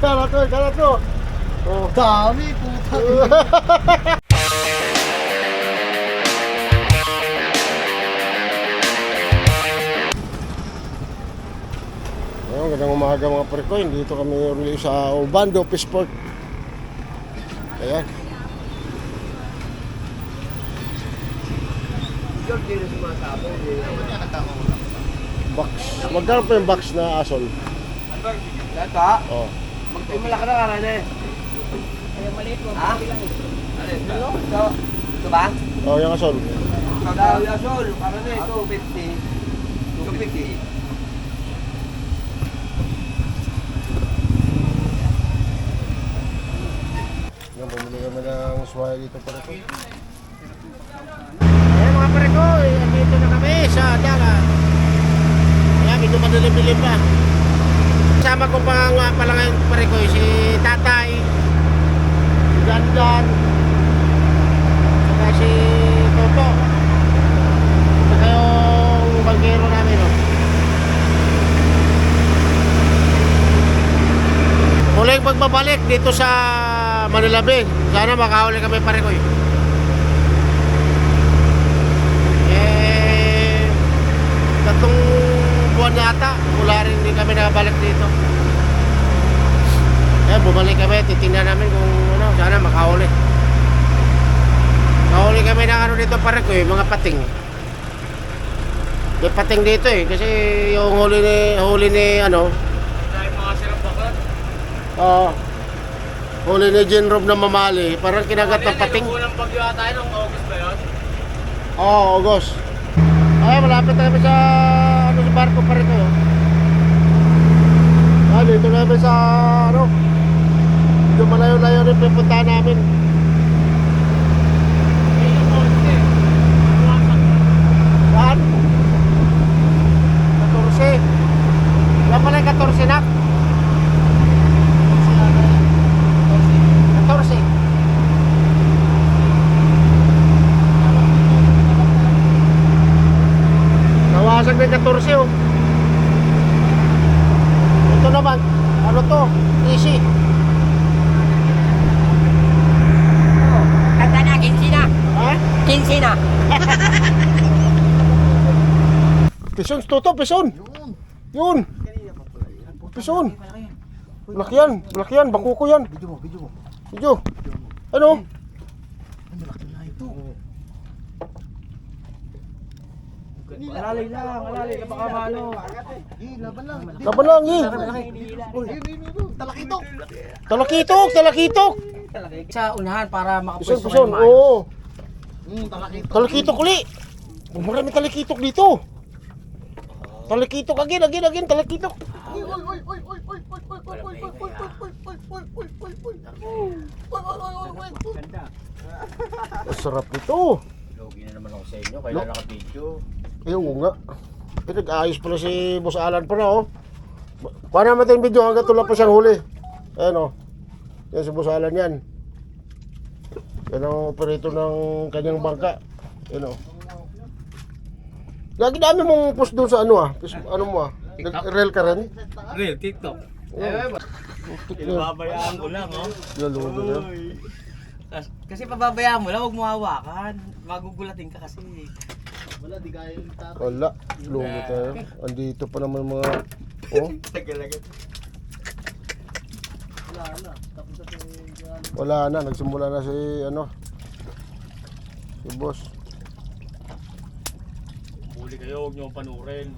Tara to, tara to. Oh, dami puta. Ngayon, gandang umaga mga perkoin. Dito kami uli sa Obando Fisport. Ayan. George, hindi na sumasabong. Hindi na sumasabong. Box. Magkano po yung box na asol. ason? Lata? Oo. Magtimula ka na ka rin eh. Ayun, maliit mo. Ha? Maliit ka? Eh. Ano Ito? Ito ba? Oo, yung ason. Kagawi ason. Para na eh, 250. 250. Bumili kami ng swag dito para ko. Ayan mga pare ko, eh, andito na kami sa dalan. Medyo madilim-dilim pa. Kasama ko pa nga pala ngayon prekoy, si Tatay, si Dandan, saka si Toto. Saka yung bangkero namin, no? Muling pagbabalik dito sa Manila Bay. Sana makahuli kami pare ko Eh, buwan na ata, mula rin hindi kami nakabalik dito. Eh, bumalik kami, titingnan namin kung ano, sana makahuli. Makahuli kami ng ano dito pare ko mga pating. May pating dito eh, kasi yung huli ni, huli ni ano, Dahil mga sirap bakit? Oo. huli ni Jen Rob na mamali, parang kinagat ng pating. Unang bagyo tayo ng August ba yun? Oo, oh, August. Ay, malapit na kami sa yung barko pa rin to. Oh. Ah, dito namin sa ano. Medyo malayo-layo rin pupunta namin. Toto, pison. Yun. Pison. Malaki yan, malaki yan, bangkuko yan. Video mo, video mo. Medyo. Ano? Ang malaki na ito. Alalay lang, alalay na baka malo. Eh, laban lang. Laban lang eh. Talakitok. Talakitok, talakitok. Sa unahan para makapwesto kayo Oo. Hmm, talakitok. Talakitok uli. Marami talakitok dito. Talakitok again, again, again, talakitok. Uy, uy, uy, uy, uy, uy, uy, uy, uy, uy, uy, uy, uy, uy, uy, uy, uy, uy. Masarap nito. Logi na naman ako sa inyo, kailan naka-video. Ayun nga. Eh, nag-ayos pala si Boss Alan pa na, oh. Kuha naman tayong video hanggang tulad pa siyang huli. Ayan, oh. Yan si Boss Alan yan. Yan ang operator ng kanyang bangka. Yan, oh. Lagi dami mong post doon sa ano, ah. Post, ano mo, ah. Nag-reel ka rin? Real, TikTok. Pinababayaan ko lang, oh. Yan, ludo na. Kas- Kasi pababayaan mo lang, huwag mo hawakan. Magugulatin ka kasi. Wala, di kaya yung tatay. Wala. Ludo tayo. Andito pa naman mga... Oh. Wala na. Tapos na si wala na. Nagsimula na si, ano, si Boss kayo, huwag nyo ang panurin.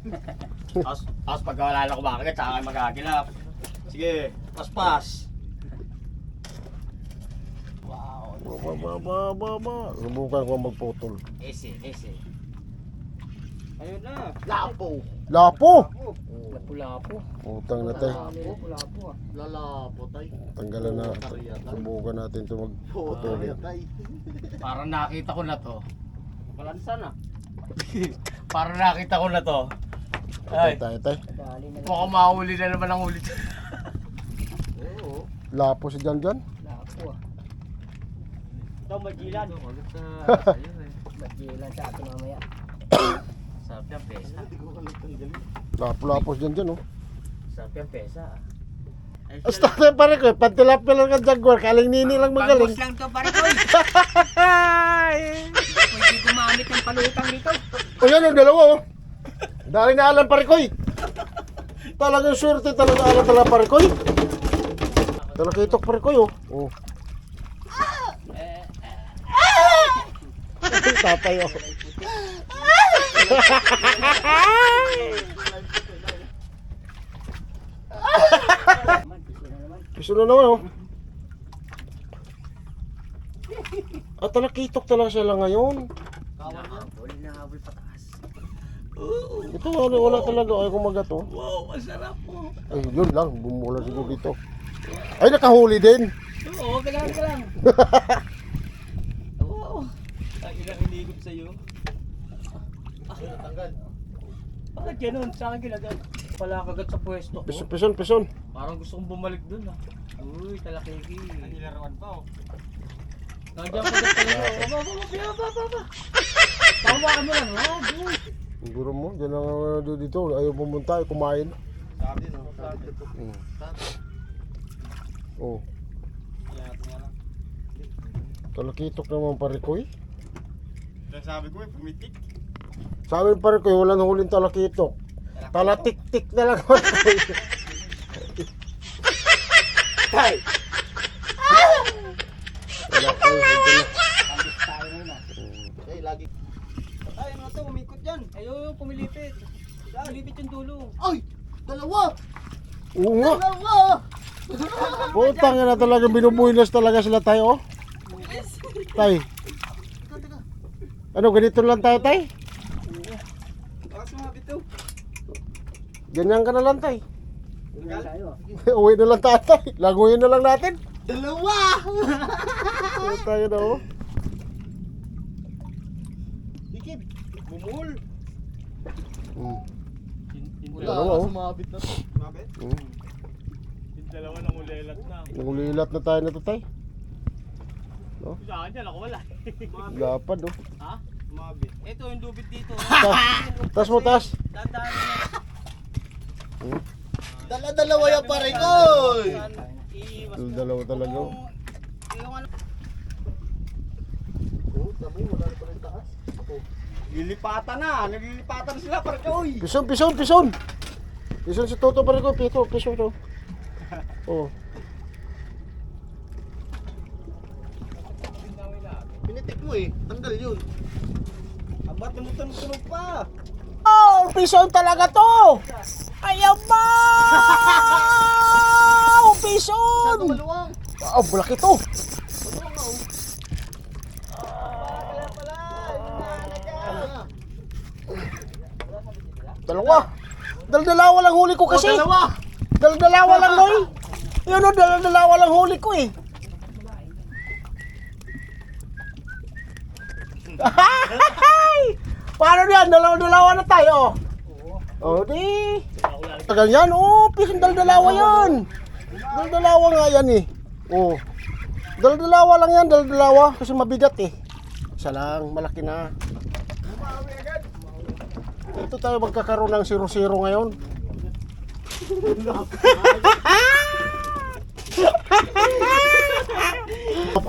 tapos, tapos pagkawalala ko bakit, saka kayo magagilap. Sige, paspas. Wow. Baba, baba, baba. Subukan ko magputol. Ese, ese. Ayun na. Lapo. Lapo? Lapu-lapo. Utang na tayo. Lapu-lapo. Ah. Lalapo tayo. Tanggalan na. Subukan natin ito magputol. Parang nakita ko na to. Balansa na. Ah. Para nakita ko na to. Ay, Ito, ito, ito. mukhang mahuli na naman ang ulit. Oo. Lapo si John John. Lapo ah. Ito, Majilan. Majilan sa atin mamaya. Sabi ang pesa. Lapo, lapo si John John, oh. Sabi ang pesa. Ah. Asta na pare ko, eh. pantilapya lang ang jaguar, kaling nini lang magaling. Bangos lang to pare ko. Eh. Ay! Pwede gumamit ng palutang dito. O yan, ang dalawa, oh. Dali na alam pare ko, eh. Talagang swerte talaga alam talaga pare ko, eh. Talaga itok pare ko, oh. Oh. Tatay, oh. Piso na naman, oh. At talakitok talaga sila ngayon. Hinahabol, hinahabol pataas. Ito wala, wala talaga ay kumagat oh. Wow, masarap po. Ay yun lang, bumula siguro dito. Ay nakahuli din. Oo, kailangan ka lang. Oo. Ang ilang inigot sa'yo. Tanggal. Bakit ganun? Sa akin ginagal. Pala kagat sa pwesto ko. Pison, pison, pison. Parang gusto kong bumalik dun ah. Uy, talakiki. Nilaruan pa oh. Nandiyan ka dyan pala. Baba, baba, baba, baba, baba. Tawakan mo lang, ha? Uy. Siguro mo, dyan lang uh, dito, ayaw pumunta, ay kumain. Sabi no. Sabi. Mm. Oh, talakitok naman pare ko eh. Sabi ko eh, pumitik. Sa amin pare ko, wala nang huling talakitok. Talatik-tik na lang. Tay! Wala ko, hindi na. Eh, lagi. Ay, ano to? Umikot yan. Ayaw, pumilipit. Pumilipit yung dulo. Ay! Dalawa! Oo nga. Dalawa! Putang na talaga binubuhinas talaga sila tayo oh. Tay. Ano ganito lang tayo tay? Ganyan ka na lang tay. Uwi na lang tayo tay. Laguin na lang natin. Dalawa! Ano tayo na oh. Dikit. Bumul. Mm. Yung Dalawa oh. Sumabit na to. Mabit? Mm. Yung dalawa nang ulelat na. Nangulilat na tayo na to tay. Sa akin dyan, ako wala. Lapad oh. Ha? Mabit. Ito yung dubit dito. Tas, tas mo tas. Dandaan mo. Dala-dalawa yung pare ko! Iiwas mo. Dalawa talaga oh. Yung. Lilipatan na. Naglilipatan na sila. Parang oy. Pison, pison, pison. Pison si Toto pare ko. Pito, pison to. Oh. Pinitik mo eh. Tanggal yun. Abat mo tunog pa. Oh, pison talaga to. Ayaw ba? Pison. Oh, bulak ito. Dalawa. Daldalawa lang huli ko kasi. Dalawa! Daldalawa lang, Noy. Yun o, daldalawa lang huli ko eh. Paano yan? Dalawa-dalawa na tayo. Oh, di. Ganyan, oh, pisang daldalawa yan. Daldalawa nga yan eh. Oh. Daldalawa lang yan, daldalawa. Kasi mabigat eh. Isa lang, malaki na. Ito tayo magkakaroon ng 0-0 ngayon.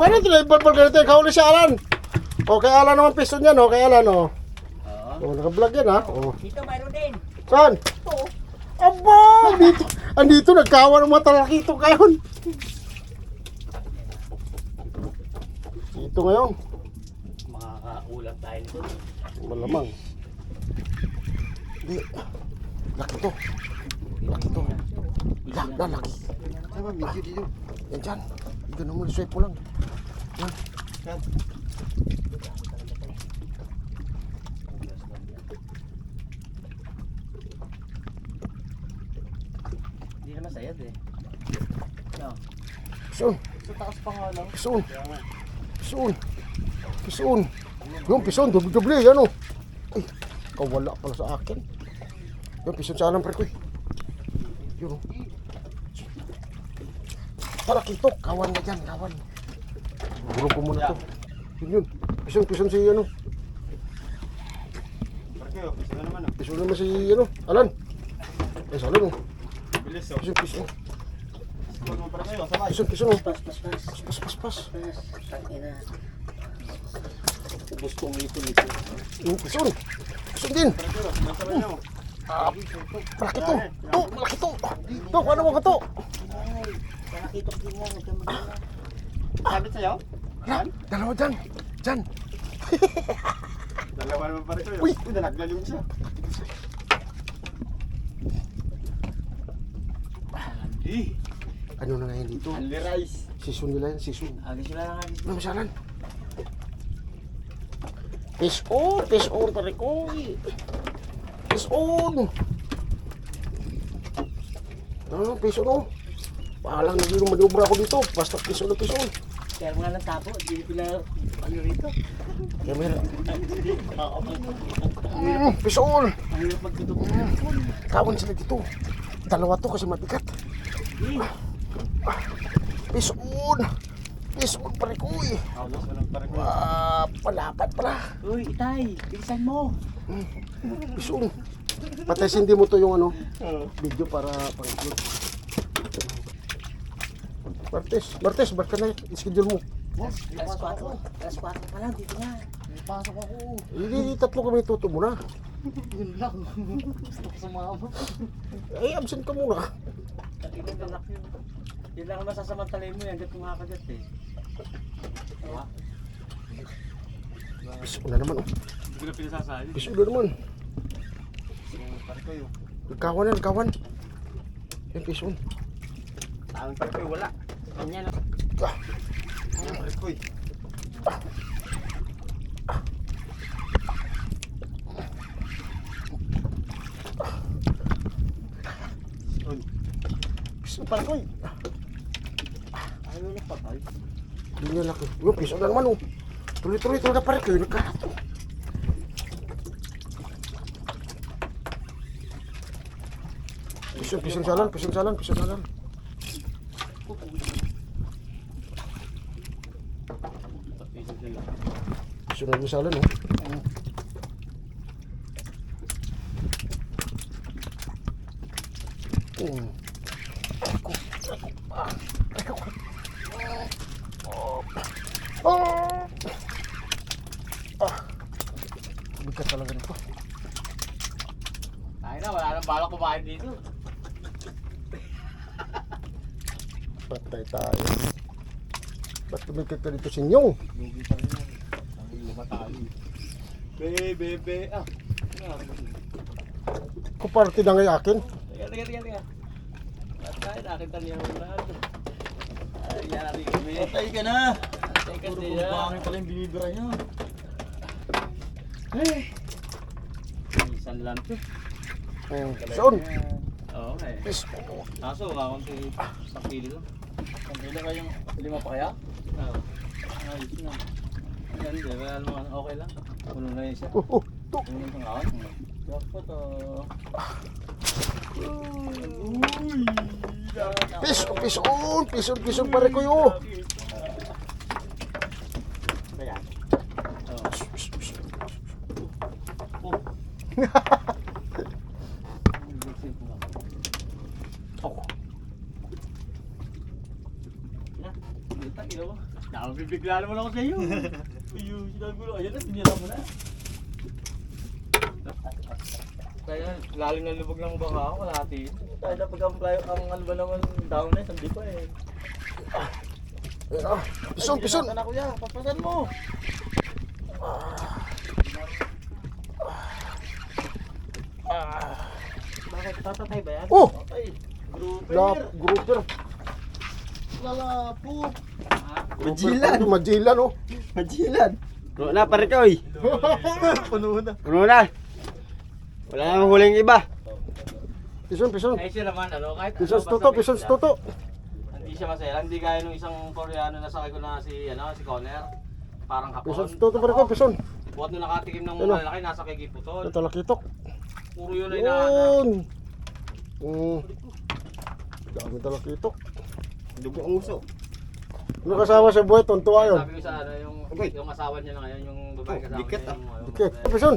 Paano ito na ibabal ganito? Ikaw ulit si Alan. O, kay Alan naman piso niyan, o. Kay Alan, o. O, naka-vlog yan, ha. O. Dito mayroon din. Saan? Aba! Andito, andito nagkawa ng mga talakito ngayon. Dito ngayon. Makakaulam tayo nito. Malamang. Di. Laki to. Laki to. La, la, laki. Sama, medyo dito. Yan dyan. Ganun mo, swipe mo lang. Yan. Hindi naman sayad eh. No. Pison. Sa taas pa nga lang. Pison. Pison. Pison. Yung pison, dubli-dubli, yan o. Ay, kawala pala sa akin. Yung pison sa anong pre ko. eh. Yun. Para kito, kawan na dyan, kawan. Gulong ko muna to. Yun yun. Pison, pison si ano. kayo. Isa na naman oh. Piso naman si, ano, Alan. Ay, sa Alan, oh. Bilis oh. Piso, piso. Huwag mo para kayo. Sabay. Piso, piso, oh. Pas, pas, pas. Pas, pas, pas, pas. Pas. Tangina. Ubus kong ito nito. Yung. Piso din. Masama nyo. Malaki to. To, malaki to. To, ano mo ka to? Sabit sa'yo? Yan, dalawa dyan. Dyan. Dalawa naman para kayo. Uy! Uy, nalaglalim siya. Andi. Ano na ngayon dito? Andi rice. Season nila yan, season. Agad sila lang. Ano masalan? Fish on, fish on, pare ko. Fish on. Ah, fish on, oh. Pahalang na yung manubra ko dito. Basta fish on, fish on. Kaya mga nang tapo, hindi pila ano rito. Camera. Mm, fish on. Ang hirap magtutok. Kawan sila dito. Dalawa to kasi mabigat. Ah, Fish on. Eh. Walang para kayo. Ah, palapat pala. Uy, itay, bilisan mo. Fish on. Patay hindi mo to yung ano, Oh. video para pang-upload. Martes, Martes, ba't ka na schedule mo? Alas 4. Alas 4 pa lang, dito na. Pasok ako. Hindi, tatlo kami tuto muna. Yun lang. Gusto ko sumama. Ay, absent ka muna. Tingnan na lang yun. Yun lang ang masasamantalay mo yan, hanggat kumakagat eh. Piso na naman, oh. Hindi ko na pinasasali. Piso na naman. Kayo. Nagkawan na, nagkawan. Yan, piso. Ang para kayo, wala. Ganyan. Ah, Ang para kayo. piso para ko. Ayaw na patay. Hindi niya laki. Yung piso na naman, oh. Tuloy-tuloy, tuloy na pare kayo. Nagkato. Piso, piso salan, piso salan, piso salan. Piso na salan, oh. Bigat talaga nito. Ay na, wala nang balak kumain dito. Patay tayo. Ba't tumikat ka dito sa inyo? Lugi pa rin yan. Ang tayo. Be, be, be. Ah. Kuparte na ngay akin. Liga, liga, liga, liga. Patay, nakita niya mo na. Ay, yari kami. Patay ka na. Patay ka Puro siya. puro pala yung binibira niya. Minsan lang to. Hmm. Saan? Oo, eh. Yes. Kaso, kakunti sa kilo lang. Ang pila kayong lima pa kaya? Oo. Ayos na. Yan, di ba? Alam mo, okay lang. Puno na yun siya. Oh, oh, to. Puno yung pangkawan. Jackpot, oh. Uy! Piso, piso, piso, piso pare ko yo. Kaya. Oh, Nakabibigla naman ako sa iyo. Ayun, sinabi ko lang, ayan na, sinira mo na. Kaya lalim na lubog ng baka ako, kalahati yun. Kaya na pag ang, play- ang ano ba naman down na, hindi pa eh. Ah. Piso, piso. Ay, na kuya, papasan mo. Bakit tatatay ba yan? Oh! Okay. Grouper. La, grouper. Lalapo. Majilan. Majilan, oh. Majilan. Puno na, pare ko eh. Puno na. Puno na. Wala nang huling iba. Piso, piso. Ay siya naman, ano, kahit Piso, ano, toto, basta piso, may toto. Hindi siya masaya. Hindi gaya nung isang Koreano na sakay ko na si, ano, si Conner. Parang hapon. toto pare ko, piso. Buhat nung nakatikim ng Ano? malalaki, nasa kay Kiputol. Ito lakitok. Puro yun ay nahanap. Yun. Hmm. Dami talakitok. Dugo ang uso. Ano kasama sa buhay, tuntua yun. Sabi ko sa ano, yung, Okay. yung asawa niya na ngayon, yung babae kasama dikit, niya. ah. Yung, ano, Dikit. mabait. Piso.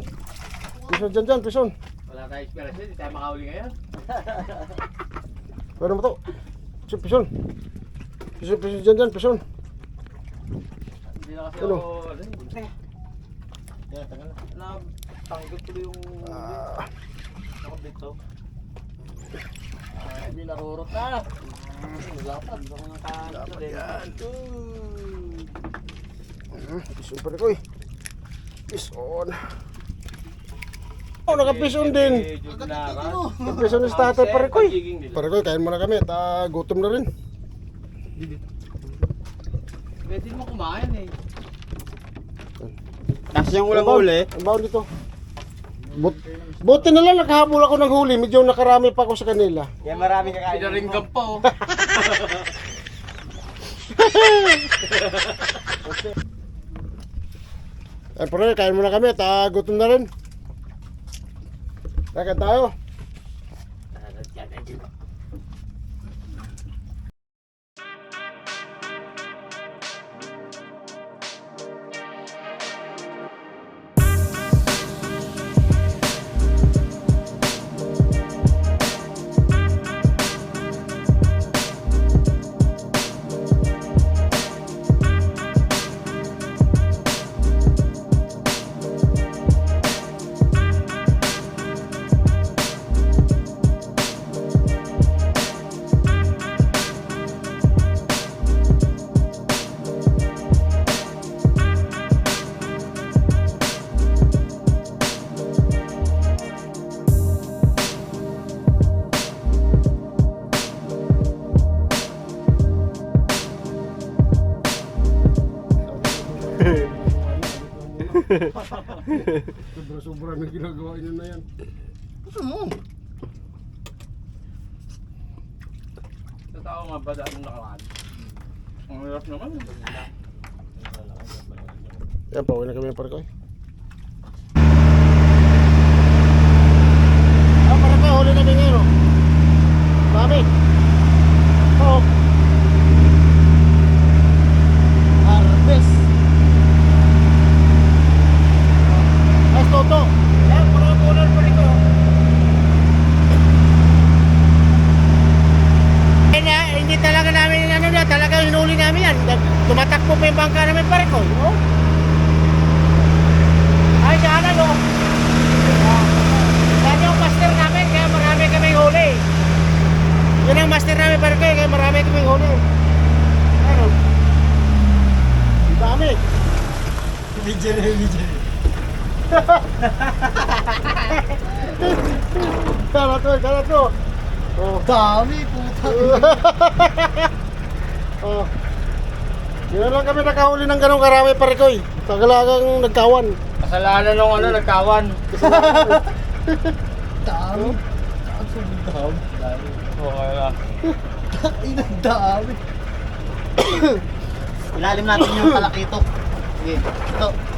Pison dyan dyan, pison. Wala tayong experience, hindi tayo makahuli ngayon. Pwede mo to. Pison, pison. Pison, pison dyan dyan, pison. Hindi na kasi Ano? ako, ano. Kaya tagal na. na tanggap ko yung Ah, nakabito. Ah, Hindi narurot na. Lapad. Hindi ko nakakita din. yan. Pison pa rin ko eh. Pison. Oh, naka-pison din. Ni tatay pa rin ko eh. Pare ko, kain muna kami. Ta, gutom na rin. Pwede mo kumain eh. Kasi yung Ang baon- Ang baon dito. But, buti na lang nakahabol ako ng huli. Medyo nakarami pa ako sa kanila. Kaya marami kakain. Pinaringgam pa oh. Ay, pare, kain muna kami. Ta, gutom na rin. Kaya tayo. Sobra-sobra na ginagawa niyo na yan. Sa tao nga ba dahil nakaraan? Ang hirap naman. Yan, pauwi na kami pare ko. Ah, pare ko, huli namin ngayon. oh. Dami. Oo. Harvest. Ay, toto. Yan, pare ko, ulan pare ko. Eh, na, hindi talaga namin ano na, talaga hinuli namin yan. Tumatakbo pa yung bangka namin pare ko. Oh. Ay, sana no. Yan yung master namin, kaya marami kaming huli. Yun ang master namin pare ko, kaya marami kaming huli. Ano? Ang dami. Video na video. Kala to, kala to. Oh. Dami puta. oh. Yun lang kami nakahuli ng ganong karami pare ko. Tagalagang nagkawan. Kasalanan nung ano, nagkawan. Dami. Dami. Okay lang. Ay, ang dami. Ilalim natin yung kalakito. Sige, ito.